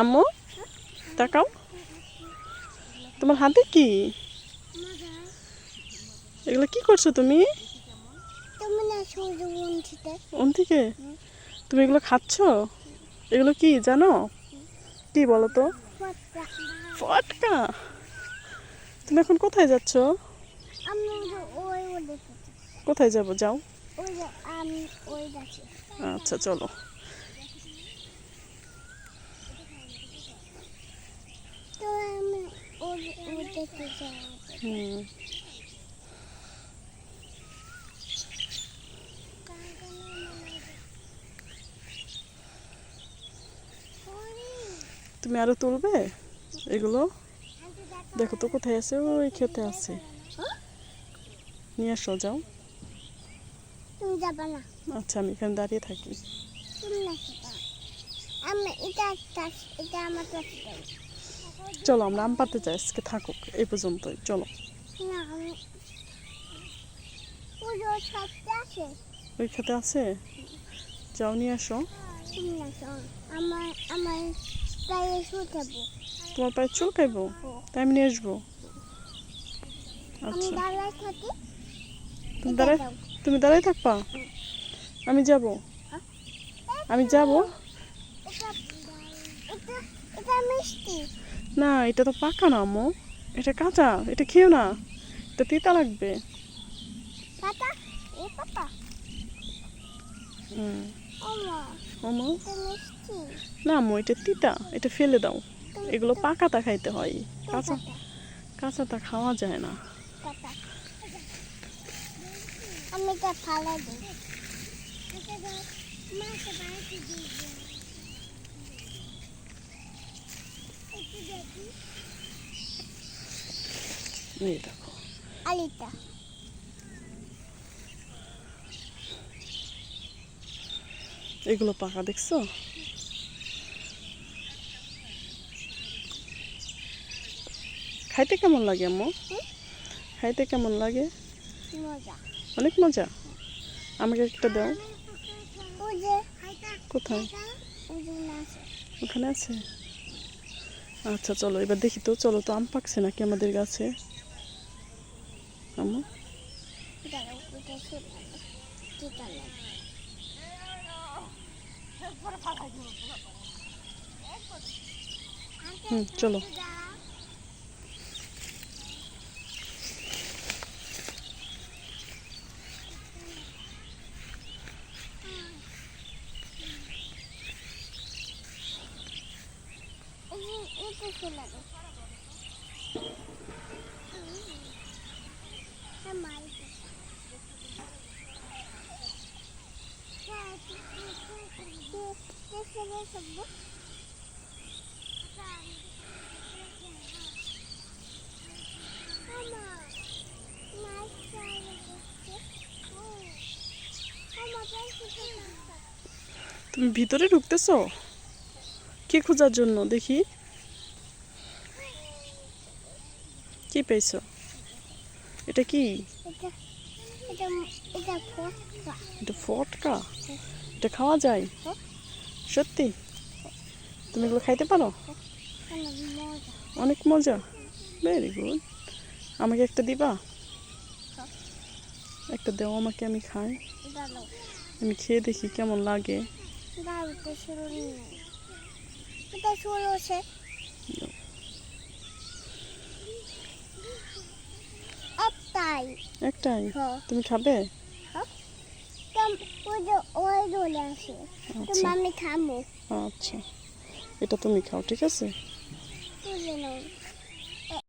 আম্মু তাকাও। তোমার হাতে কি? এগুলো কি করছ তুমি? ওন থেকে তুমি এগুলো খাচ্ছ? এগুলো কি জানো? কি বলো তো? ফটকা। তুমি এখন কোথায় যাচ্ছ? কোথায় যাব? যাও। আচ্ছা চলো তো আমি ওই ওই দেখতে যাই হুম। তুমি আরও তুলবে? এগুলো? দেখো তো কোথায় আছে ওই খেতে আছে। নিয়ে আসো যাও। তুমি যাবে না। আচ্ছা আমি এখানে দাঁড়িয়ে থাকি। তুমি না আমি এটা এটা আমার। চলো আমরা আম পাতে যাই আজকে থাকুক এই পর্যন্তই চলো। ওই খেতে আছে? যাও নিয়ে আসো। তোমার পায়ে চুল খাইবো তাই আমি নিয়ে আসব? আচ্ছা। তুমি দাঁড়াই তুমি দাঁড়ায় থাকবা? আমি যাব। আমি যাব? এটা এটা এটা মিষ্টি। না এটা তো পাকা না আম্মু। এটা কাঁচা এটা খেও না। এটা তিতা লাগবে। না আম্মু এটা তিতা। এটা ফেলে দাও। এগুলো পাকাতা খাইতে হয়। কাঁচা কাঁচাটা খাওয়া যায় না। আমি এটা ফালা দিই এটা দাও মাকে বাড়িতে দিয়ে দিই একটু দেখি এই দেখো। আলিটা। এগুলো পাকা দেখছ? খাইতে কেমন লাগে আম্মু? খাইতে কেমন লাগে? অনেক মজা? আমাকে একটা দাও। কোথায়? ওখানে আছে? আচ্ছা চলো এবার দেখি তো চলো তো আম পাকছে নাকি আমাদের গাছে? হুম চলো এই যে এটা ফেলে দাও হ্যাঁ মাই তুমি ভিতরে ঢুকতেছো? কি খোঁজার জন্য? দেখি। কি পেয়েছ? এটা কি? এটা ফটকা। এটা খাওয়া যায়। সত্যি? তুমি এগুলো খাইতে পারো? অনেক মজা। ভেরি গুড আমাকে একটা দিবা? একটা দেও আমাকে আমি খাই। আমি খেয়ে দেখি কেমন লাগে। একটাই। একটাই? হ্যাঁ। তুমি খাবে? ওই যে ওই চলে আসে আচ্ছা। খামো আচ্ছা। এটা তুমি খাও ঠিক আছে?